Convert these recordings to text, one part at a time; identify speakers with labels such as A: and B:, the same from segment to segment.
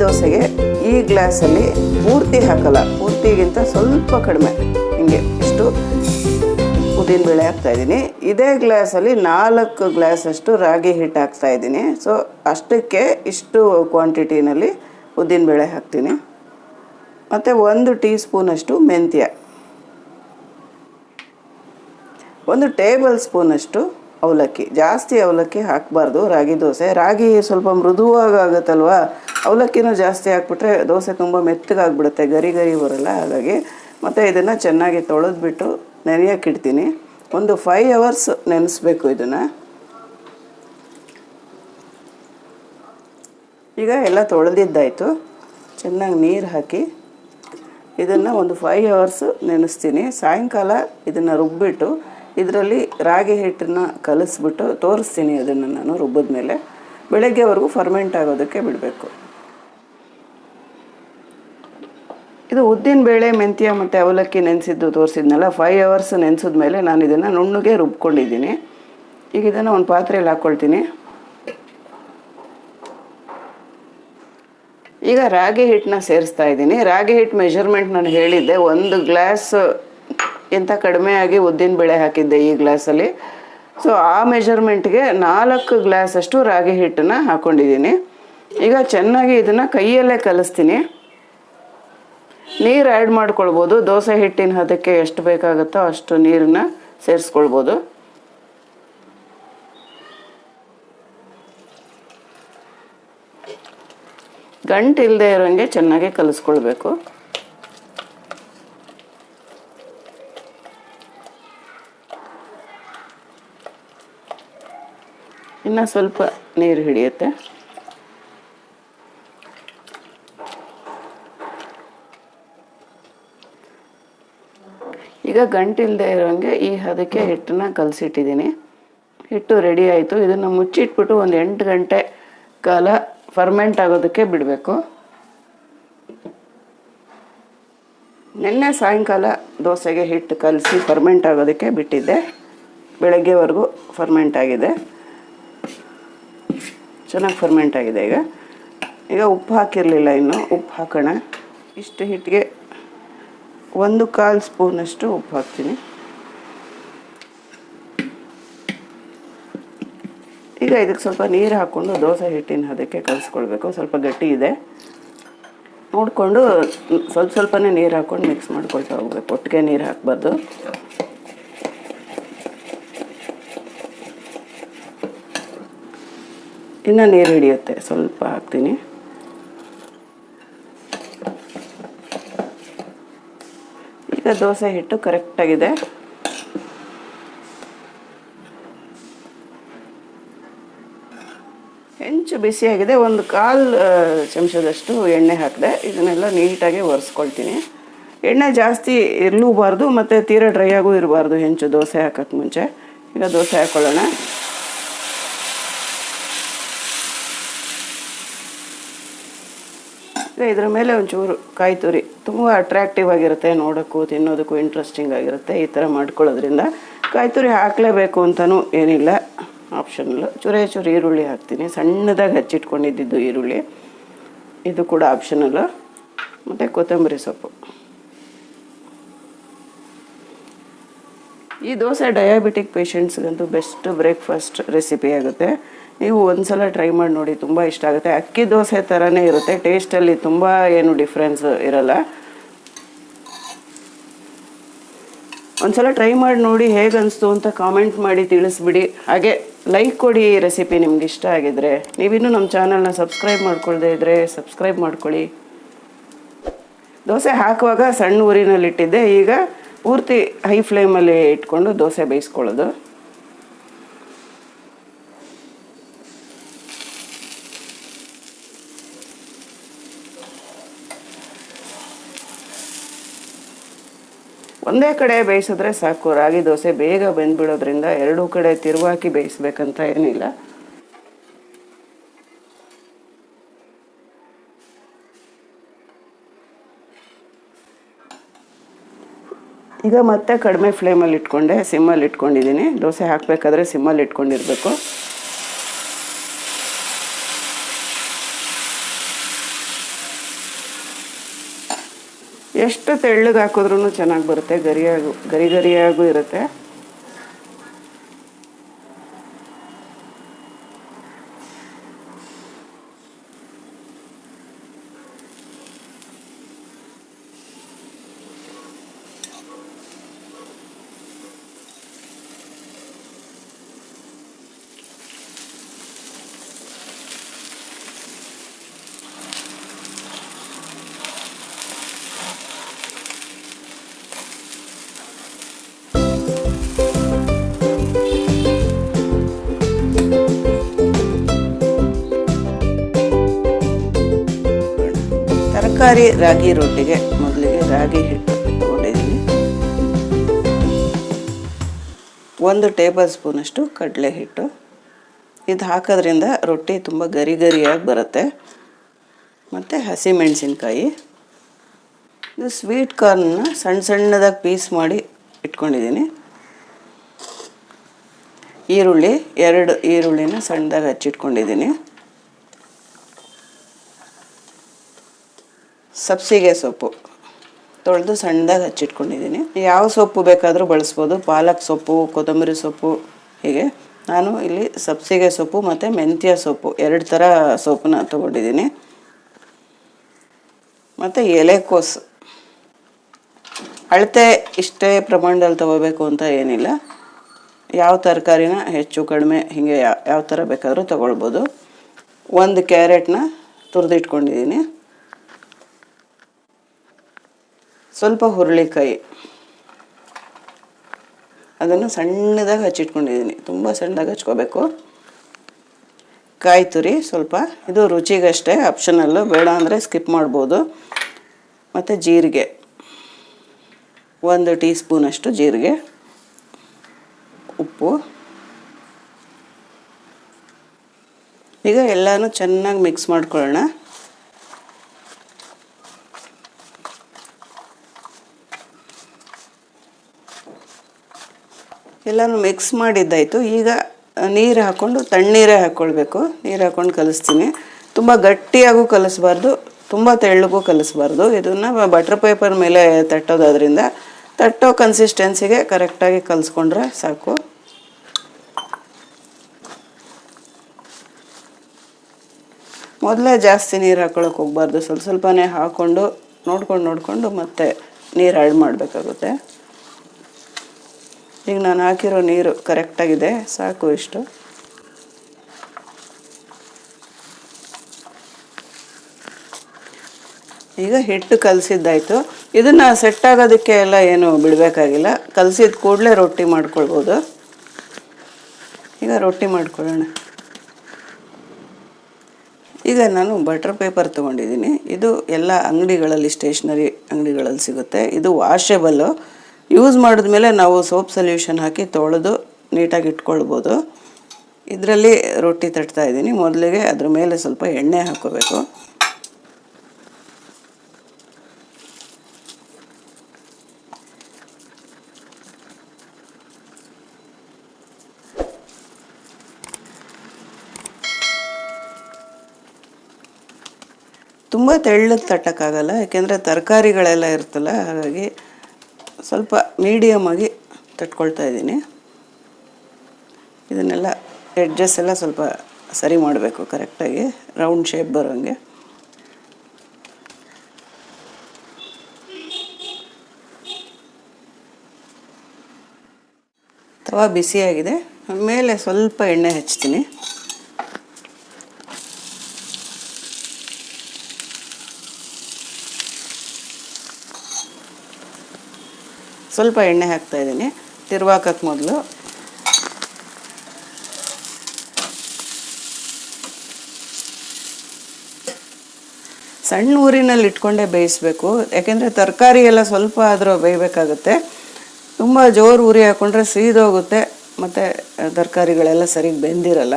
A: ದೋಸೆಗೆ ಈ ಗ್ಲಾಸಲ್ಲಿ ಪೂರ್ತಿ ಹಾಕಲ್ಲ. ಪೂರ್ತಿಗಿಂತ ಸ್ವಲ್ಪ ಕಡಿಮೆ. ಹಿಂಗೆ ಇಷ್ಟು ಉದ್ದಿನಬೇಳೆ ಹಾಕ್ತಾ ಇದ್ದೀನಿ. ಇದೇ ಗ್ಲಾಸಲ್ಲಿ ನಾಲ್ಕು ಗ್ಲಾಸಷ್ಟು ರಾಗಿ ಹಿಟ್ಟು ಹಾಕ್ತಾ ಇದ್ದೀನಿ. ಸೊ ಅಷ್ಟಕ್ಕೆ ಇಷ್ಟು ಕ್ವಾಂಟಿಟಿನಲ್ಲಿ ಉದ್ದಿನಬೇಳೆ ಹಾಕ್ತೀನಿ. ಮತ್ತು ಒಂದು ಟೀ ಸ್ಪೂನಷ್ಟು ಮೆಂತ್ಯ. ಒಂದು ಟೇಬಲ್ ಸ್ಪೂನಷ್ಟು ಅವಲಕ್ಕಿ. ಜಾಸ್ತಿ ಅವಲಕ್ಕಿ ಹಾಕಬಾರ್ದು. ರಾಗಿ ದೋಸೆ. ರಾಗಿ ಸ್ವಲ್ಪ ಮೃದುವಾಗುತ್ತಲ್ವ ಅವಲಕ್ಕಿನೂ ಜಾಸ್ತಿ ಹಾಕ್ಬಿಟ್ರೆ ದೋಸೆ ತುಂಬ ಮೆತ್ತಗಾಗ್ಬಿಡುತ್ತೆ. ಗರಿ ಗರಿ ಬರಲ್ಲ. ಹಾಗಾಗಿ ಮತ್ತು ಇದನ್ನು ಚೆನ್ನಾಗಿ ತೊಳೆದ್ಬಿಟ್ಟು ನೆನೆಯೋಕ್ಕಿಡ್ತೀನಿ ಒಂದು ಫೈವ್ ಅವರ್ಸ್ ನೆನೆಸ್ಬೇಕು ಇದನ್ನು. ಈಗ ಎಲ್ಲ ತೊಳೆದಿದ್ದಾಯಿತು. ಚೆನ್ನಾಗಿ ನೀರು ಹಾಕಿ ಇದನ್ನು ಒಂದು ಫೈವ್ ಅವರ್ಸ್ ನೆನೆಸ್ತೀನಿ. ಸಾಯಂಕಾಲ ಇದನ್ನು ರುಬ್ಬಿಟ್ಟು ಇದರಲ್ಲಿ ರಾಗಿ ಹಿಟ್ಟನ್ನು ಕಲಿಸ್ಬಿಟ್ಟು ತೋರಿಸ್ತೀನಿ ಅದನ್ನು ನಾನು ರುಬ್ಬಿದ ಮೇಲೆ. ಬೆಳಗ್ಗೆವರೆಗೂ ಫರ್ಮೆಂಟ್ ಆಗೋದಕ್ಕೆ ಬಿಡಬೇಕು. ಇದು ಉದ್ದಿನ ಬೇಳೆ, ಮೆಂತ್ಯ ಮತ್ತು ಅವಲಕ್ಕಿ ನೆನೆಸಿದ್ದು ತೋರಿಸಿದ್ನಲ್ಲ ಫೈವ್ ಅವರ್ಸ್ ನೆನೆಸಿದ ಮೇಲೆ ನಾನು ಇದನ್ನು ನುಣ್ಣಗೆ ರುಬ್ಕೊಂಡಿದ್ದೀನಿ. ಈಗ ಇದನ್ನು ಒಂದು ಪಾತ್ರೆಯಲ್ಲಿ ಹಾಕ್ಕೊಳ್ತೀನಿ ಈಗ ರಾಗಿ ಹಿಟ್ಟನ್ನ ಸೇರಿಸ್ತಾ ಇದ್ದೀನಿ. ರಾಗಿ ಹಿಟ್ಟು ಮೆಷರ್ಮೆಂಟ್ ನಾನು ಹೇಳಿದ್ದೆ, ಒಂದು ಗ್ಲಾಸ್ ಎಂಥ ಕಡಿಮೆ ಆಗಿ ಉದ್ದಿನ ಬೇಳೆ ಹಾಕಿದ್ದೆ ಈ ಗ್ಲಾಸಲ್ಲಿ. ಸೊ ಆ ಮೆಜರ್ಮೆಂಟ್ಗೆ ನಾಲ್ಕು ಗ್ಲಾಸಷ್ಟು ರಾಗಿ ಹಿಟ್ಟನ್ನು ಹಾಕ್ಕೊಂಡಿದ್ದೀನಿ ಈಗ ಚೆನ್ನಾಗಿ ಇದನ್ನು ಕೈಯಲ್ಲೇ ಕಲಿಸ್ತೀನಿ. ನೀರು ಆ್ಯಡ್ ಮಾಡ್ಕೊಳ್ಬೋದು. ದೋಸೆ ಹಿಟ್ಟಿನ ಹದಕ್ಕೆ ಎಷ್ಟು ಬೇಕಾಗುತ್ತೋ ಅಷ್ಟು ನೀರನ್ನ ಸೇರಿಸ್ಕೊಳ್ಬೋದು. ಗಂಟು ಇಲ್ಲದೆ ಇರೋಂಗೆ ಚೆನ್ನಾಗಿ ಕಲಿಸ್ಕೊಳ್ಬೇಕು. ಇನ್ನು ಸ್ವಲ್ಪ ನೀರು ಹಿಡಿಯುತ್ತೆ. ಈಗ ಗಂಟಿಲ್ಲದೆ ಇರೋಂಗೆ ಈ ಹದಕ್ಕೆ ಹಿಟ್ಟನ್ನ ಕಲಸಿಟ್ಟಿದ್ದೀನಿ. ಹಿಟ್ಟು ರೆಡಿ ಆಯಿತು. ಇದನ್ನು ಮುಚ್ಚಿಟ್ಬಿಟ್ಟು ಒಂದು ಎಂಟು ಗಂಟೆ ಕಾಲ ಫರ್ಮೆಂಟ್ ಆಗೋದಕ್ಕೆ ಬಿಡಬೇಕು. ನಿನ್ನೆ ಸಾಯಂಕಾಲ ದೋಸೆಗೆ ಹಿಟ್ಟು ಕಲಸಿ ಫರ್ಮೆಂಟ್ ಆಗೋದಕ್ಕೆ ಬಿಟ್ಟಿದ್ದೆ. ಬೆಳಗ್ಗೆವರೆಗೂ ಫರ್ಮೆಂಟ್ ಆಗಿದೆ. ಚೆನ್ನಾಗಿ ಫರ್ಮೆಂಟ್ ಆಗಿದೆ ಈಗ. ಈಗ ಉಪ್ಪು ಹಾಕಿರಲಿಲ್ಲ ಇನ್ನು, ಉಪ್ಪು ಹಾಕೋಣ. ಇಷ್ಟು ಹಿಟ್ಟಿಗೆ ಒಂದು ಕಾಲು ಸ್ಪೂನಷ್ಟು ಉಪ್ಪು ಹಾಕ್ತೀನಿ. ಈಗ ಇದಕ್ಕೆ ಸ್ವಲ್ಪ ನೀರು ಹಾಕ್ಕೊಂಡು ದೋಸೆ ಹಿಟ್ಟಿನ ಅದಕ್ಕೆ ಕಲಿಸ್ಕೊಳ್ಬೇಕು. ಸ್ವಲ್ಪ ಗಟ್ಟಿ ಇದೆ. ನೋಡಿಕೊಂಡು ಸ್ವಲ್ಪ ಸ್ವಲ್ಪನೇ ನೀರು ಹಾಕ್ಕೊಂಡು ಮಿಕ್ಸ್ ಮಾಡ್ಕೊಳ್ತಾ ಹೋಗ್ಬೇಕು. ಒಟ್ಟಿಗೆ ನೀರು ಹಾಕ್ಬಾರ್ದು. ಇನ್ನು ನೀರು ಹಿಡಿಯುತ್ತೆ, ಸ್ವಲ್ಪ ಹಾಕ್ತೀನಿ. ಈಗ ದೋಸೆ ಹಿಟ್ಟು ಕರೆಕ್ಟಾಗಿದೆ ಹೆಂಚು ಬಿಸಿಯಾಗಿದೆ ಒಂದು ಕಾಲು ಚಮಚದಷ್ಟು ಎಣ್ಣೆ ಹಾಕಿದೆ, ಇದನ್ನೆಲ್ಲ ನೀಟಾಗಿ ಒರೆಸ್ಕೊಳ್ತೀನಿ. ಎಣ್ಣೆ ಜಾಸ್ತಿ ಇರಲೂಬಾರ್ದು, ಮತ್ತು ತೀರಾ ಡ್ರೈ ಆಗೂ ಇರಬಾರ್ದು ಹೆಂಚು ದೋಸೆ ಹಾಕೋಕ್ಕೆ ಮುಂಚೆ. ಈಗ ದೋಸೆ ಹಾಕ್ಕೊಳ್ಳೋಣ ಇದ್ರ ಮೇಲೆ ಒಂಚೂರು ಕಾಯಿ ತುರಿ. ತುಂಬ ಅಟ್ರಾಕ್ಟಿವ್ ಆಗಿರುತ್ತೆ ನೋಡೋಕ್ಕೂ, ತಿನ್ನೋದಕ್ಕೂ ಇಂಟ್ರೆಸ್ಟಿಂಗ್ ಆಗಿರುತ್ತೆ ಈ ಥರ ಮಾಡ್ಕೊಳ್ಳೋದ್ರಿಂದ. ಕಾಯಿ ತುರಿ ಹಾಕಲೇಬೇಕು ಅಂತಲೂ ಏನಿಲ್ಲ. ಆಪ್ಷನಲ್ಲು ಚೂರೇ ಚೂರು ಈರುಳ್ಳಿ ಹಾಕ್ತೀನಿ. ಸಣ್ಣದಾಗಿ ಹಚ್ಚಿಟ್ಕೊಂಡಿದ್ದು ಈರುಳ್ಳಿ. ಇದು ಕೂಡ ಆಪ್ಷನಲ್ಲು ಮತ್ತು ಕೊತ್ತಂಬರಿ ಸೊಪ್ಪು. ಈ ದೋಸೆ ಡಯಾಬಿಟಿಕ್ ಪೇಷಂಟ್ಸ್ಗಂತೂ ಬೆಸ್ಟ್ ಬ್ರೇಕ್ಫಾಸ್ಟ್ ರೆಸಿಪಿ ಆಗುತ್ತೆ. ನೀವು ಒಂದ್ಸಲ ಟ್ರೈ ಮಾಡಿ ನೋಡಿ, ತುಂಬ ಇಷ್ಟ ಆಗುತ್ತೆ. ಅಕ್ಕಿ ದೋಸೆ ಥರನೇ ಇರುತ್ತೆ ಟೇಸ್ಟಲ್ಲಿ ತುಂಬ ಏನು ಡಿಫ್ರೆನ್ಸ್ ಇರಲ್ಲ. ಒಂದ್ಸಲ ಟ್ರೈ ಮಾಡಿ ನೋಡಿ ಹೇಗೆ ಅನಿಸ್ತು ಅಂತ ಕಾಮೆಂಟ್ ಮಾಡಿ ತಿಳಿಸ್ಬಿಡಿ. ಹಾಗೆ ಲೈಕ್ ಕೊಡಿ ಈ ರೆಸಿಪಿ ನಿಮ್ಗೆ ಇಷ್ಟ ಆಗಿದ್ರೆ. ನೀವಿನ್ನೂ ನಮ್ಮ ಚಾನಲ್ನ ಸಬ್ಸ್ಕ್ರೈಬ್ ಮಾಡ್ಕೊಳ್ದೇ ಇದ್ದರೆ ಸಬ್ಸ್ಕ್ರೈಬ್ ಮಾಡ್ಕೊಳ್ಳಿ. ದೋಸೆ ಹಾಕುವಾಗ ಸಣ್ಣ ಊರಿನಲ್ಲಿ ಇಟ್ಟಿದ್ದೆ ಈಗ ಪೂರ್ತಿ ಹೈ ಫ್ಲೇಮಲ್ಲಿ ಇಟ್ಕೊಂಡು ದೋಸೆ ಬೇಯಿಸ್ಕೊಳ್ಳೋದು. ಒಂದೇ ಕಡೆ ಬೇಯಿಸಿದ್ರೆ ಸಾಕು. ರಾಗಿ ದೋಸೆ ಬೇಗ ಬೆಂದ್ಬಿಡೋದ್ರಿಂದ ಎರಡೂ ಕಡೆ ತಿರುವಾಕಿ ಬೇಯಿಸ್ಬೇಕಂತ ಏನಿಲ್ಲ. ಈಗ ಮತ್ತೆ ಕಡಿಮೆ ಫ್ಲೇಮಲ್ಲಿ ಇಟ್ಕೊಂಡೆ ಸಿಮ್ಮಲ್ಲಿ ಇಟ್ಕೊಂಡಿದ್ದೀನಿ. ದೋಸೆ ಹಾಕಬೇಕಾದ್ರೆ ಸಿಮ್ಮಲ್ಲಿ ಇಟ್ಕೊಂಡಿರಬೇಕು. ಎಷ್ಟು ತೆಳ್ಳಗೆ ಹಾಕಿದ್ರೂ ಚೆನ್ನಾಗಿ ಬರುತ್ತೆ ಗರಿಯಾಗು ಗರಿ ಗರಿಯಾಗೂ ಇರುತ್ತೆ. ತರಕಾರಿ ರಾಗಿ ರೊಟ್ಟಿಗೆ ಮೊದಲಿಗೆ ರಾಗಿ ಹಿಟ್ಟು ತಗೊಂಡಿದ್ದೀನಿ ಒಂದು ಟೇಬಲ್ ಸ್ಪೂನಷ್ಟು ಕಡಲೆ ಹಿಟ್ಟು. ಇದು ಹಾಕೋದ್ರಿಂದ ರೊಟ್ಟಿ ತುಂಬ ಗರಿ ಗರಿಯಾಗಿ ಬರುತ್ತೆ. ಮತ್ತು ಹಸಿಮೆಣಸಿನ್ಕಾಯಿ. ಇದು ಸ್ವೀಟ್ ಕಾರ್ನ್ನ ಸಣ್ಣ ಸಣ್ಣದಾಗಿ ಪೀಸ್ ಮಾಡಿ ಇಟ್ಕೊಂಡಿದ್ದೀನಿ. ಈರುಳ್ಳಿ ಎರಡು ಈರುಳ್ಳಿನ ಸಣ್ಣದಾಗಿ ಹಚ್ಚಿಟ್ಕೊಂಡಿದ್ದೀನಿ. ಸಬ್ಸಿಗೆ ಸೊಪ್ಪು. ತೊಳೆದು ಸಣ್ಣದಾಗಿ ಹಚ್ಚಿಟ್ಕೊಂಡಿದ್ದೀನಿ. ಯಾವ ಸೊಪ್ಪು ಬೇಕಾದರೂ ಬಳಸ್ಬೋದು. ಪಾಲಕ್ ಸೊಪ್ಪು, ಕೊತ್ತಂಬರಿ ಸೊಪ್ಪು, ಹೀಗೆ. ನಾನು ಇಲ್ಲಿ ಸಬ್ಸಿಗೆ ಸೊಪ್ಪು ಮತ್ತು ಮೆಂತ್ಯ ಸೊಪ್ಪು, ಎರಡು ಥರ ಸೊಪ್ಪನ್ನ ತೊಗೊಂಡಿದ್ದೀನಿ. ಮತ್ತು ಎಲೆಕೋಸು. ಅಳತೆ ಇಷ್ಟೇ ಪ್ರಮಾಣದಲ್ಲಿ ತೊಗೋಬೇಕು ಅಂತ ಏನಿಲ್ಲ. ಯಾವ ತರಕಾರಿನ ಹೆಚ್ಚು, ಕಡಿಮೆ, ಹೀಗೆ ಯಾವ ಯಾವ ಥರ ಬೇಕಾದರೂ ತೊಗೊಳ್ಬೋದು. ಒಂದು ಕ್ಯಾರೆಟ್ನ ತುರಿದಿಟ್ಕೊಂಡಿದ್ದೀನಿ. ಸ್ವಲ್ಪ ಹುರುಳಿಕಾಯಿ. ಅದನ್ನು ಸಣ್ಣದಾಗಿ ಹಚ್ಚಿಟ್ಕೊಂಡಿದ್ದೀನಿ. ತುಂಬ ಸಣ್ಣದಾಗಿ ಹಚ್ಕೋಬೇಕು. ಕಾಯಿ ತುರಿ ಸ್ವಲ್ಪ. ಇದು ರುಚಿಗಷ್ಟೇ ಆಪ್ಷನಲ್ಲು ಬೇಡ ಅಂದರೆ ಸ್ಕಿಪ್ ಮಾಡ್ಬೋದು. ಮತ್ತು ಜೀರಿಗೆ. ಒಂದು ಟೀ ಸ್ಪೂನಷ್ಟು ಜೀರಿಗೆ. ಉಪ್ಪು. ಈಗ ಎಲ್ಲನೂ ಚೆನ್ನಾಗಿ ಮಿಕ್ಸ್ ಮಾಡ್ಕೊಳ್ಳೋಣ. ಎಲ್ಲನೂ ಮಿಕ್ಸ್ ಮಾಡಿದ್ದಾಯಿತು. ಈಗ ನೀರು ಹಾಕ್ಕೊಂಡು ತಣ್ಣೀರೇ ಹಾಕ್ಕೊಳ್ಬೇಕು ನೀರು ಹಾಕ್ಕೊಂಡು ಕಲಿಸ್ತೀನಿ. ತುಂಬ ಗಟ್ಟಿಯಾಗೂ ಕಲಿಸ್ಬಾರ್ದು, ತುಂಬ ತೆಳ್ಳಗೂ ಕಲಿಸ್ಬಾರ್ದು. ಇದನ್ನು ಬಟರ್ ಪೇಪರ್ ಮೇಲೆ ತಟ್ಟೋದಾದ್ರಿಂದ ತಟ್ಟೋ ಕನ್ಸಿಸ್ಟೆನ್ಸಿಗೆ ಕರೆಕ್ಟಾಗಿ ಕಲಿಸ್ಕೊಂಡ್ರೆ ಸಾಕು. ಮೊದಲೇ ಜಾಸ್ತಿ ನೀರು ಹಾಕ್ಕೊಳಕ್ಕೆ ಹೋಗ್ಬಾರ್ದು. ಸ್ವಲ್ಪ ಸ್ವಲ್ಪನೇ ಹಾಕ್ಕೊಂಡು ನೋಡ್ಕೊಂಡು ನೋಡಿಕೊಂಡು ಮತ್ತೆ ನೀರು ಆ್ಯಡ್ ಮಾಡಬೇಕಾಗುತ್ತೆ. ಈಗ ನಾನು ಹಾಕಿರೋ ನೀರು ಕರೆಕ್ಟಾಗಿದೆ, ಸಾಕು ಇಷ್ಟು. ಈಗ ಹಿಟ್ಟು ಕಲಸಿದ್ದಾಯಿತು. ಇದನ್ನು ಸೆಟ್ ಆಗೋದಕ್ಕೆ ಎಲ್ಲ ಏನು ಬಿಡಬೇಕಾಗಿಲ್ಲ. ಕಲಸಿದ ಕೂಡಲೇ ರೊಟ್ಟಿ ಮಾಡ್ಕೊಳ್ಬೋದು. ಈಗ ರೊಟ್ಟಿ ಮಾಡ್ಕೊಳ್ಳೋಣ. ಈಗ ನಾನು ಬಟರ್ ಪೇಪರ್ ತೊಗೊಂಡಿದ್ದೀನಿ. ಇದು ಎಲ್ಲ ಅಂಗಡಿಗಳಲ್ಲಿ ಸ್ಟೇಷ್ನರಿ ಅಂಗಡಿಗಳಲ್ಲಿ ಸಿಗುತ್ತೆ. ಇದು ವಾಷೆಬಲ್ಲು ಯೂಸ್ ಮಾಡಿದ ಮೇಲೆ ನಾವು ಸೋಪ್ ಸೊಲ್ಯೂಷನ್ ಹಾಕಿ ತೊಳೆದು ನೀಟಾಗಿ ಇಟ್ಕೊಳ್ಬೋದು. ಇದರಲ್ಲಿ ರೊಟ್ಟಿ ತಟ್ತಾ ಇದ್ದೀನಿ. ಮೊದಲಿಗೆ ಅದ್ರ ಮೇಲೆ ಸ್ವಲ್ಪ ಎಣ್ಣೆ ಹಾಕೋಬೇಕು. ತುಂಬ ತೆಳ್ಳಗೆ ತಟ್ಟಕ್ಕಾಗಲ್ಲ, ಯಾಕೆಂದರೆ ತರಕಾರಿಗಳೆಲ್ಲ ಇರ್ತಲ್ಲ ಹಾಗಾಗಿ ಸ್ವಲ್ಪ ಮೀಡಿಯಮ್ ಆಗಿ ತಟ್ಕೊಳ್ತಾ ಇದ್ದೀನಿ. ಇದನ್ನೆಲ್ಲ ಎಡ್ಜಸ್ ಎಲ್ಲ ಸ್ವಲ್ಪ ಸರಿ ಮಾಡಬೇಕು ಕರೆಕ್ಟಾಗಿ ರೌಂಡ್ ಶೇಪ್ ಬರೋಂಗೆ. ತವಾ ಬಿಸಿಯಾಗಿದೆ. ಮೇಲೆ ಸ್ವಲ್ಪ ಎಣ್ಣೆ ಹಚ್ತೀನಿ. ಸ್ವಲ್ಪ ಎಣ್ಣೆ ಹಾಕ್ತಾ ಇದ್ದೀನಿ. ತಿರ್ವಾಕಕ್ಕೆ ಮೊದಲು. ಸಣ್ಣ ಊರಿನಲ್ಲಿ ಇಟ್ಕೊಂಡೇ ಬೇಯಿಸ್ಬೇಕು. ಯಾಕೆಂದರೆ ತರಕಾರಿ ಎಲ್ಲ ಸ್ವಲ್ಪ ಆದರೂ ಬೇಯಬೇಕಾಗುತ್ತೆ. ತುಂಬ ಜೋರು ಉರಿ ಹಾಕ್ಕೊಂಡ್ರೆ ಸೀದೋಗುತ್ತೆ. ಮತ್ತು ತರಕಾರಿಗಳೆಲ್ಲ ಸರಿಗೆ ಬೆಂದಿರಲ್ಲ.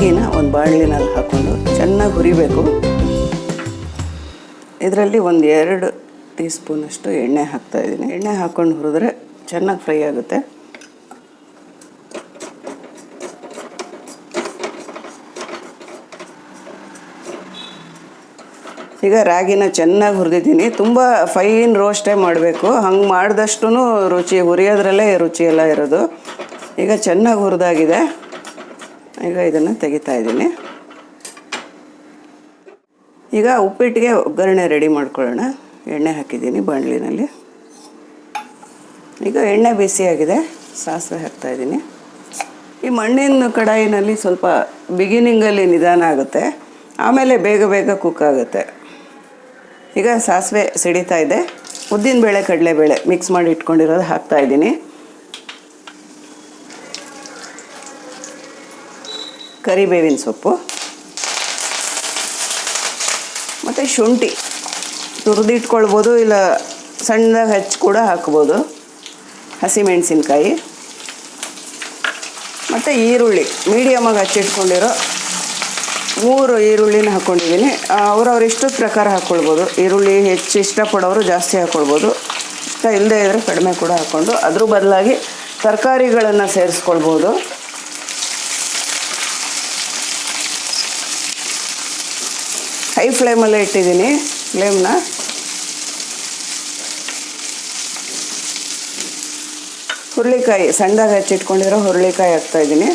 A: ರಾಗಿನ ಒಂದು ಬಾಣಲಿನಲ್ಲಿ ಹಾಕ್ಕೊಂಡು ಚೆನ್ನಾಗಿ ಹುರಿಬೇಕು. ಇದರಲ್ಲಿ ಒಂದು ಎರಡು ಟೀ ಸ್ಪೂನಷ್ಟು ಎಣ್ಣೆ ಹಾಕ್ತಾ ಇದ್ದೀನಿ. ಎಣ್ಣೆ ಹಾಕ್ಕೊಂಡು ಹುರಿದ್ರೆ ಚೆನ್ನಾಗಿ ಫ್ರೈ ಆಗುತ್ತೆ. ಈಗ ರಾಗಿನ ಚೆನ್ನಾಗಿ ಹುರಿದಿದ್ದೀನಿ. ತುಂಬ ಫೈನ್ ರೋಸ್ಟೇ ಮಾಡಬೇಕು. ಹಂಗೆ ಮಾಡಿದಷ್ಟು ರುಚಿ, ಹುರಿಯೋದ್ರಲ್ಲೇ ರುಚಿ ಎಲ್ಲ ಇರೋದು. ಈಗ ಚೆನ್ನಾಗಿ ಹುರಿದಾಗಿದೆ. ಈಗ ಇದನ್ನು ತೆಗಿತಾ ಇದ್ದೀನಿ. ಈಗ ಉಪ್ಪಿಟ್ಟಿಗೆ ಒಗ್ಗರಣೆ ರೆಡಿ ಮಾಡ್ಕೊಳ್ಳೋಣ. ಎಣ್ಣೆ ಹಾಕಿದ್ದೀನಿ ಬಾಣಲಿನಲ್ಲಿ. ಈಗ ಎಣ್ಣೆ ಬಿಸಿಯಾಗಿದೆ, ಸಾಸಿವೆ ಹಾಕ್ತಾ ಇದ್ದೀನಿ. ಈ ಮಣ್ಣಿನ ಕಡಾಯಿನಲ್ಲಿ ಸ್ವಲ್ಪ ಬಿಗಿನಿಂಗಲ್ಲಿ ನಿಧಾನ ಆಗುತ್ತೆ. ಆಮೇಲೆ ಬೇಗ ಬೇಗ ಕುಕ್ ಆಗುತ್ತೆ. ಈಗ ಸಾಸಿವೆ ಸಿಡಿತಾ ಇದೆ. ಉದ್ದಿನ ಬೇಳೆ, ಕಡಲೆಬೇಳೆ ಮಿಕ್ಸ್ ಮಾಡಿ ಇಟ್ಕೊಂಡಿರೋದು ಹಾಕ್ತಾ ಕರಿಬೇವಿನ ಸೊಪ್ಪು, ಮತ್ತು ಶುಂಠಿ. ತುರಿದಿಟ್ಕೊಳ್ಬೋದು, ಇಲ್ಲ ಸಣ್ಣದಾಗಿ ಹಚ್ಚಿ ಕೂಡ ಹಾಕ್ಬೋದು. ಹಸಿಮೆಣಸಿನ್ಕಾಯಿ. ಮತ್ತು ಈರುಳ್ಳಿ, ಮೀಡಿಯಮಾಗಿ ಹಚ್ಚಿಟ್ಕೊಂಡಿರೋ ಮೂರು ಈರುಳ್ಳಿನ ಹಾಕ್ಕೊಂಡಿದ್ದೀನಿ ಅವ್ರವ್ರ ಇಷ್ಟದ ಪ್ರಕಾರ ಹಾಕ್ಕೊಳ್ಬೋದು ಈರುಳ್ಳಿ ಹೆಚ್ಚು ಇಷ್ಟಪಡೋರು ಜಾಸ್ತಿ ಹಾಕ್ಕೊಳ್ಬೋದು ಇಷ್ಟ ಇಲ್ಲದೆ ಇದ್ದರೆ ಕಡಿಮೆ ಕೂಡ ಹಾಕ್ಕೊಂಡು, ಅದ್ರ ಬದಲಾಗಿ ತರಕಾರಿಗಳನ್ನು ಸೇರಿಸ್ಕೊಳ್ಬೋದು. ಹೈ ಫ್ಲೇಮಲ್ಲೇ ಇಟ್ಟಿದ್ದೀನಿ, ಫ್ಲೇಮ್ನ. ಹುರುಳಿಕಾಯಿ, ಸಣ್ಣದಾಗಿ ಹಚ್ಚಿಟ್ಕೊಂಡಿರೋ ಹುರುಳಿಕಾಯಿ ಹಾಕ್ತಾಯಿದ್ದೀನಿ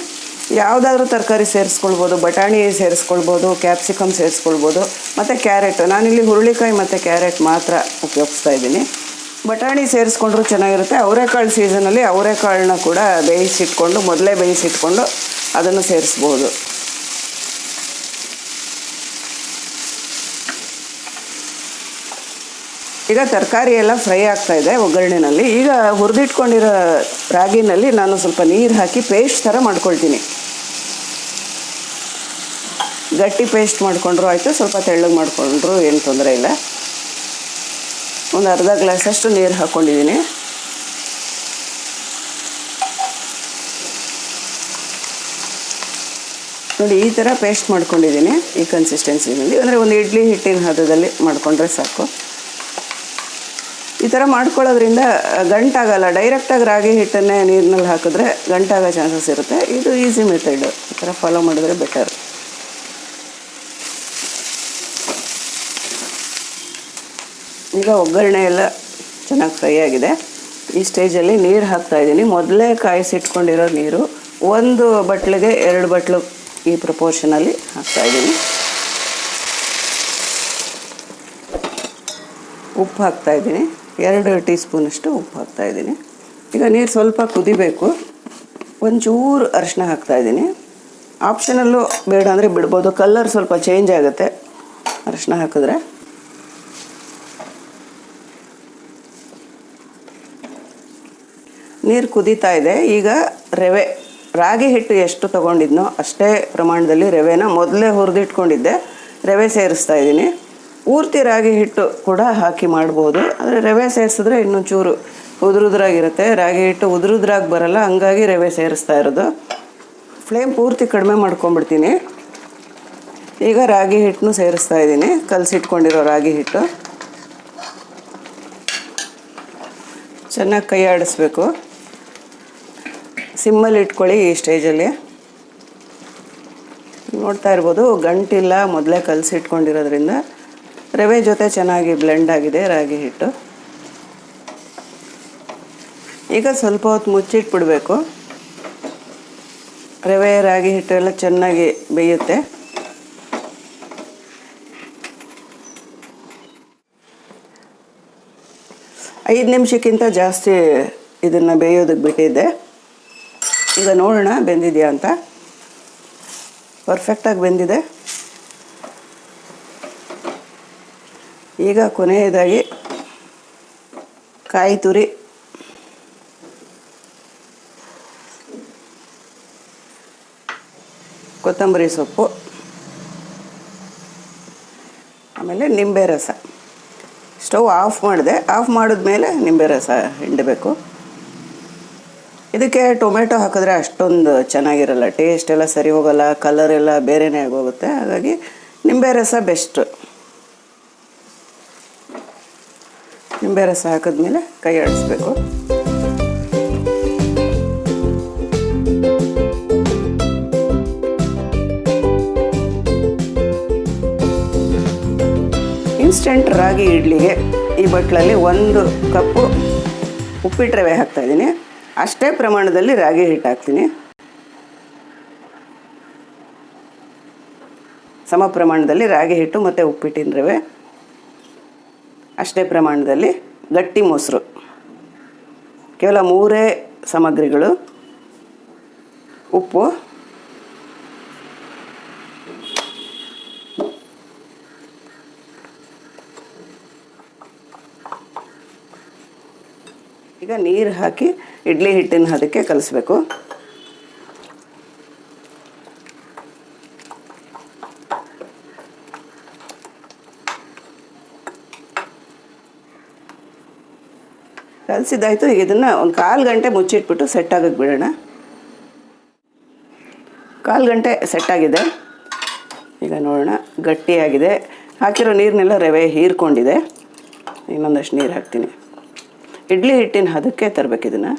A: ಯಾವುದಾದ್ರೂ ತರಕಾರಿ ಸೇರಿಸ್ಕೊಳ್ಬೋದು, ಬಟಾಣಿ ಸೇರಿಸ್ಕೊಳ್ಬೋದು, ಕ್ಯಾಪ್ಸಿಕಮ್ ಸೇರಿಸ್ಕೊಳ್ಬೋದು, ಮತ್ತು ಕ್ಯಾರೆಟ್. ನಾನಿಲ್ಲಿ ಹುರುಳಿಕಾಯಿ ಮತ್ತು ಕ್ಯಾರೆಟ್ ಮಾತ್ರ ಉಪಯೋಗಿಸ್ತಾ ಇದ್ದೀನಿ. ಬಟಾಣಿ ಸೇರಿಸ್ಕೊಂಡ್ರೂ ಚೆನ್ನಾಗಿರುತ್ತೆ. ಅವರೆಕಾಳು ಸೀಸನಲ್ಲಿ ಅವರೆಕಾಳನ್ನ ಕೂಡ ಬೇಯಿಸಿಟ್ಕೊಂಡು, ಮೊದಲೇ ಬೇಯಿಸಿಟ್ಕೊಂಡು ಅದನ್ನು ಸೇರಿಸ್ಬೋದು. ಈಗ ತರಕಾರಿ ಎಲ್ಲ ಫ್ರೈ ಆಗ್ತಾ ಇದೆ ಒಗ್ಗರಣೆನಲ್ಲಿ. ಈಗ ಹುರಿದಿಟ್ಕೊಂಡಿರೋ ರಾಗಿನಲ್ಲಿ ನಾನು ಸ್ವಲ್ಪ ನೀರು ಹಾಕಿ ಪೇಸ್ಟ್ ಥರ ಮಾಡ್ಕೊಳ್ತೀನಿ. ಗಟ್ಟಿ ಪೇಸ್ಟ್ ಮಾಡಿಕೊಂಡ್ರು ಆಯಿತು, ಸ್ವಲ್ಪ ತೆಳ್ಳಗೆ ಮಾಡಿಕೊಂಡ್ರು ಏನು ತೊಂದರೆ ಇಲ್ಲ. ಒಂದು ಅರ್ಧ ಗ್ಲಾಸಷ್ಟು ನೀರು ಹಾಕ್ಕೊಂಡಿದ್ದೀನಿ ನೋಡಿ, ಈ ಥರ ಪೇಸ್ಟ್ ಮಾಡ್ಕೊಂಡಿದ್ದೀನಿ ಈ ಕನ್ಸಿಸ್ಟೆನ್ಸಿನಲ್ಲಿ ಅಂದರೆ ಒಂದು ಇಡ್ಲಿ ಹಿಟ್ಟಿನ ಹದದಲ್ಲಿ ಮಾಡಿಕೊಂಡ್ರೆ ಸಾಕು. ಈ ಥರ ಮಾಡ್ಕೊಳ್ಳೋದ್ರಿಂದ ಗಂಟಾಗಲ್ಲ ಡೈರೆಕ್ಟಾಗಿ ರಾಗಿ ಹಿಟ್ಟನ್ನೇ ನೀರಿನಲ್ಲಿ ಹಾಕಿದ್ರೆ ಗಂಟಾಗೋ ಚಾನ್ಸಸ್ ಇರುತ್ತೆ. ಇದು ಈಸಿ ಮೆಥಡ್ ಈ ಥರ ಫಾಲೋ ಮಾಡಿದ್ರೆ ಬೆಟರ್ ಈಗ ಒಗ್ಗರಣೆ ಎಲ್ಲ ಚೆನ್ನಾಗಿ ಫ್ರೈ ಆಗಿದೆ. ಈ ಸ್ಟೇಜಲ್ಲಿ ನೀರು ಹಾಕ್ತಾ ಇದ್ದೀನಿ. ಮೊದಲೇ ಕಾಯಿಸಿಟ್ಕೊಂಡಿರೋ ನೀರು ಒಂದು ಬಟ್ಲಿಗೆ ಎರಡು ಬಟ್ಲು ಈ ಪ್ರಪೋರ್ಷನಲ್ಲಿ ಹಾಕ್ತಾ ಇದ್ದೀನಿ. ಉಪ್ಪು ಹಾಕ್ತಾ ಇದ್ದೀನಿ. ಎರಡು ಟೀ ಸ್ಪೂನಷ್ಟು ಉಪ್ಪು ಹಾಕ್ತಾಯಿದ್ದೀನಿ ಈಗ ನೀರು ಸ್ವಲ್ಪ ಕುದಿಬೇಕು. ಒಂಚೂರು ಅರಿಶಿನ ಹಾಕ್ತಾಯಿದ್ದೀನಿ ಆಪ್ಷನಲ್ಲು ಬೇಡ ಅಂದರೆ ಬಿಡ್ಬೋದು. ಕಲರ್ ಸ್ವಲ್ಪ ಚೇಂಜ್ ಆಗುತ್ತೆ. ಅರಿಶಿನ ಹಾಕಿದ್ರೆ. ನೀರು ಕುದೀತಾ ಇದೆ. ಈಗ ರವೆ, ರಾಗಿ ಹಿಟ್ಟು ಎಷ್ಟು ತೊಗೊಂಡಿದ್ನೋ ಅಷ್ಟೇ ಪ್ರಮಾಣದಲ್ಲಿ ರವೆನ ಮೊದಲೇ ಹುರಿದಿಟ್ಕೊಂಡಿದ್ದೆ. ರವೆ ಸೇರಿಸ್ತಾ ಇದ್ದೀನಿ. ಪೂರ್ತಿ ರಾಗಿ ಹಿಟ್ಟು ಕೂಡ ಹಾಕಿ ಮಾಡ್ಬೋದು. ಆದರೆ ರವೆ ಸೇರಿಸಿದ್ರೆ ಇನ್ನೂ ಚೂರು ಉದುರುದ್ರಾಗಿರುತ್ತೆ. ರಾಗಿ ಹಿಟ್ಟು ಉದುರುದ್ರಾಗಿ ಬರಲ್ಲ, ಹಂಗಾಗಿ ರವೆ ಸೇರಿಸ್ತಾ ಇರೋದು. ಫ್ಲೇಮ್ ಪೂರ್ತಿ ಕಡಿಮೆ ಮಾಡ್ಕೊಂಬಿಡ್ತೀನಿ ಈಗ ರಾಗಿ ಹಿಟ್ಟನ್ನು ಸೇರಿಸ್ತಾ ಇದ್ದೀನಿ. ಕಲಸಿಟ್ಕೊಂಡಿರೋ ರಾಗಿ ಹಿಟ್ಟು. ಚೆನ್ನಾಗಿ ಕೈ ಆಡಿಸ್ಬೇಕು ಸಿಮ್ಮಲ್ಲಿ ಇಟ್ಕೊಳ್ಳಿ ಈ ಸ್ಟೇಜಲ್ಲಿ. ನೋಡ್ತಾ ಇರ್ಬೋದು, ಗಂಟಿಲ್ಲ ಮೊದಲೇ ಕಲಸಿಟ್ಕೊಂಡಿರೋದ್ರಿಂದ. ರವೆ ಜೊತೆ ಚೆನ್ನಾಗಿ ಬ್ಲೆಂಡ್ ಆಗಿದೆ, ರಾಗಿ ಹಿಟ್ಟು. ಈಗ ಸ್ವಲ್ಪ ಹೊತ್ತು ಮುಚ್ಚಿಟ್ಬಿಡಬೇಕು. ರವೆ, ರಾಗಿ ಹಿಟ್ಟು ಎಲ್ಲ ಚೆನ್ನಾಗಿ ಬೇಯುತ್ತೆ. ಐದು ನಿಮಿಷಕ್ಕಿಂತ ಜಾಸ್ತಿ ಇದನ್ನು ಬೇಯೋದಕ್ಕೆ ಬಿಟ್ಟಿದ್ದೆ. ಈಗ ನೋಡೋಣ, ಬೆಂದಿದೆಯಾ ಅಂತ. ಪರ್ಫೆಕ್ಟಾಗಿ ಬೆಂದಿದೆ. ಈಗ ಕೊನೆಯದಾಗಿ ಕಾಯಿ ತುರಿ. ಕೊತ್ತಂಬರಿ ಸೊಪ್ಪು. ಆಮೇಲೆ ನಿಂಬೆ ರಸ. ಸ್ಟವ್ ಆಫ್ ಮಾಡಿದೆ. ಆಫ್ ಮಾಡಿದ್ಮೇಲೆ ನಿಂಬೆ ರಸ ಹಿಂಡಬೇಕು. ಇದಕ್ಕೆ ಟೊಮೆಟೊ ಹಾಕಿದ್ರೆ ಅಷ್ಟೊಂದು ಚೆನ್ನಾಗಿರಲ್ಲ. ಟೇಸ್ಟ್ ಎಲ್ಲ ಸರಿ ಹೋಗಲ್ಲ ಕಲರ್ ಎಲ್ಲ ಬೇರೆನೇ ಆಗೋಗುತ್ತೆ. ಹಾಗಾಗಿ ನಿಂಬೆ ರಸ ಬೆಸ್ಟ್ ನಿಂಬೆ ರಸ ಹಾಕಿದ್ಮೇಲೆ ಕೈ ಆಡಿಸ್ಬೇಕು. ಇನ್ಸ್ಟೆಂಟ್ ರಾಗಿ ಇಡ್ಲಿಗೆ ಈ ಬಟ್ಲಲ್ಲಿ ಒಂದು ಕಪ್ಪು ಉಪ್ಪಿಟ್ಟು ರವೆ ಹಾಕ್ತಾಯಿದ್ದೀನಿ ಅಷ್ಟೇ ಪ್ರಮಾಣದಲ್ಲಿ ರಾಗಿ ಹಿಟ್ಟು ಹಾಕ್ತೀನಿ. ಸಮ ಪ್ರಮಾಣದಲ್ಲಿ ರಾಗಿ ಹಿಟ್ಟು ಮತ್ತು ಉಪ್ಪಿಟ್ಟಿನ ರವೆ. ಅಷ್ಟೇ ಪ್ರಮಾಣದಲ್ಲಿ ಗಟ್ಟಿ ಮೊಸರು. ಕೇವಲ ಮೂರೇ ಸಾಮಗ್ರಿಗಳು. ಉಪ್ಪು. ಈಗ ನೀರು ಹಾಕಿ, ಇಡ್ಲಿ ಹಿಟ್ಟಿನ ಅದಕ್ಕೆ ಕಲಿಸ್ಬೇಕು. ಕಲಸಿದ್ದಾಯ್ತು ಈಗ ಇದನ್ನು ಒಂದು ಕಾಲು ಗಂಟೆ ಮುಚ್ಚಿಟ್ಬಿಟ್ಟು ಸೆಟ್ ಆಗಕ್ಕೆ ಬಿಡೋಣ. ಕಾಲು ಗಂಟೆ ಸೆಟ್ ಆಗಿದೆ. ಈಗ ನೋಡೋಣ, ಗಟ್ಟಿಯಾಗಿದೆ. ಹಾಕಿರೋ ನೀರನ್ನೆಲ್ಲ ರವೆ ಹೀರ್ಕೊಂಡಿದೆ. ಇನ್ನೊಂದಷ್ಟು ನೀರು ಹಾಕ್ತೀನಿ. ಇಡ್ಲಿ ಹಿಟ್ಟಿನ ಹದಕ್ಕೆ ತರಬೇಕಿದನ್ನು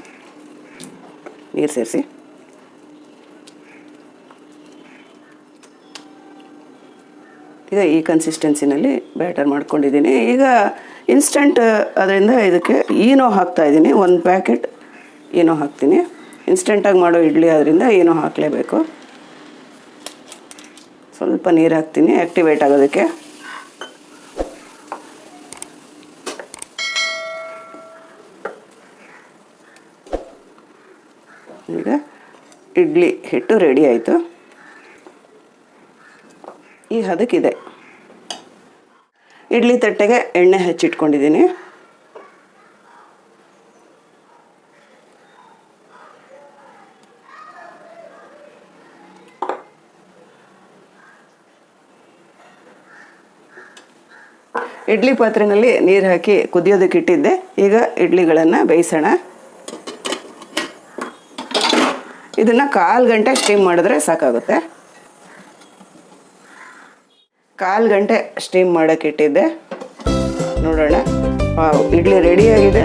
A: ನೀರು ಸೇರಿಸಿ. ಈಗ ಈ ಕನ್ಸಿಸ್ಟೆನ್ಸಿನಲ್ಲಿ ಬ್ಯಾಟರ್ ಮಾಡ್ಕೊಂಡಿದ್ದೀನಿ. ಈಗ ಇನ್ಸ್ಟೆಂಟ್ ಅದರಿಂದ ಇದಕ್ಕೆ ಏನೋ ಹಾಕ್ತಾ ಇದ್ದೀನಿ. ಒಂದು ಪ್ಯಾಕೆಟ್ ಏನೋ ಹಾಕ್ತೀನಿ. ಇನ್ಸ್ಟೆಂಟಾಗಿ ಮಾಡೋ ಇಡ್ಲಿ ಅದರಿಂದ ಏನೋ ಹಾಕಲೇಬೇಕು. ಸ್ವಲ್ಪ ನೀರು ಹಾಕ್ತೀನಿ. ಆ್ಯಕ್ಟಿವೇಟ್ ಆಗೋದಕ್ಕೆ. ಈಗ ಇಡ್ಲಿ ಹಿಟ್ಟು ರೆಡಿ ಆಯಿತು. ಈ ಹದಕ್ಕಿದೆ. ಇಡ್ಲಿ ತಟ್ಟೆಗೆ ಎಣ್ಣೆ ಹಚ್ಚಿಟ್ಕೊಂಡಿದ್ದೀನಿ. ಇಡ್ಲಿ ಪಾತ್ರೆಯಲ್ಲಿ ನೀರು ಹಾಕಿ ಕುದಿಯೋದಕ್ಕೆ ಇಟ್ಟಿದ್ದೆ. ಈಗ ಇಡ್ಲಿಗಳನ್ನು ಬೇಯಿಸೋಣ. ಇದನ್ನು ಕಾಲು ಗಂಟೆ ಸ್ಟೀಮ್ ಮಾಡಿದ್ರೆ ಸಾಕಾಗುತ್ತೆ. ಕಾಲು ಗಂಟೆ ಸ್ಟೀಮ್ ಮಾಡೋಕ್ಕಿಟ್ಟಿದ್ದೆ ನೋಡೋಣ. ಇಡ್ಲಿ ರೆಡಿಯಾಗಿದೆ